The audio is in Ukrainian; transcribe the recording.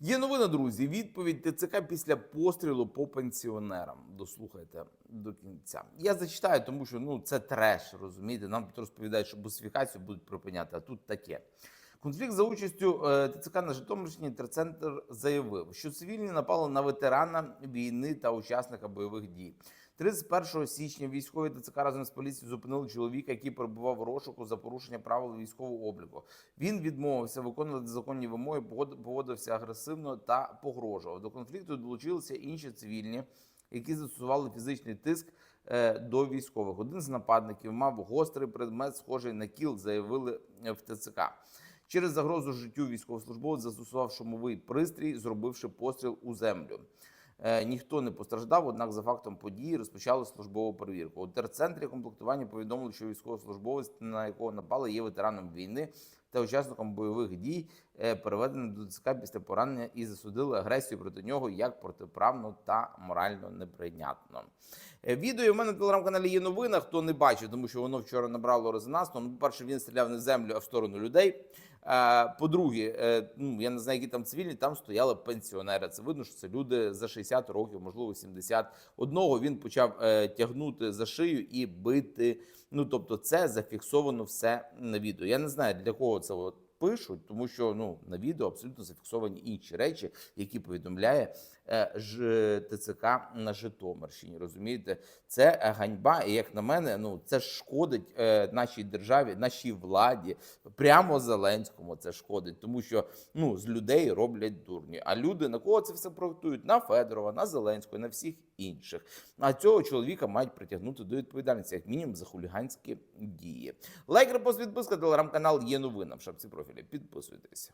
Є новина, друзі. Відповідь ТЦК після пострілу по пенсіонерам. Дослухайте до кінця. Я зачитаю, тому що ну це треш, розумієте. Нам тут розповідають, що бусифікацію будуть припиняти, а тут таке. Конфлікт за участю е, ТЦК на Житомирщині терцентр заявив, що цивільні напали на ветерана війни та учасника бойових дій. 31 січня військові ТЦК разом з поліцією зупинили чоловіка, який перебував в розшуку за порушення правил військового обліку. Він відмовився виконувати законні вимоги, повод- поводився агресивно та погрожував. До конфлікту долучилися інші цивільні, які застосували фізичний тиск е, до військових. Один з нападників мав гострий предмет, схожий на кіл, заявили е, в ТЦК. Через загрозу життю військовослужбовець застосував шумовий пристрій, зробивши постріл у землю. Е, ніхто не постраждав, однак за фактом події розпочали службову перевірку. У терцентрі комплектування повідомили, що військовослужбовець, на якого напали, є ветераном війни та учасником бойових дій, е, переведений до ЦК після поранення і засудили агресію проти нього як протиправну та морально неприйнятно. Е, Відео в мене на телеграм-каналі є новина. Хто не бачив, тому що воно вчора набрало резонанс. Ну, по-перше, він стріляв не в землю, а в сторону людей. Е, По-друге, ну я не знаю, які там цивільні, там стояли пенсіонери. Це видно, що це люди за 60 років, можливо, 70. Одного він почав тягнути за шию і бити. Ну тобто, це зафіксовано все на відео. Я не знаю для кого це от пишуть, тому що ну на відео абсолютно зафіксовані інші речі, які повідомляє е, ж ТЦК на Житомирщині. Розумієте, це е, ганьба, і як на мене, ну це шкодить е, нашій державі, нашій владі, прямо Зеленському це шкодить, тому що ну з людей роблять дурні. А люди на кого це все проектують? На Федорова, на Зеленського, на всіх інших. А цього чоловіка мають притягнути до відповідальності, як мінімум за хуліганські дії. Лайк, репост, підписка, телеграм-канал є новина в шапці профілі. Підписуйтесь.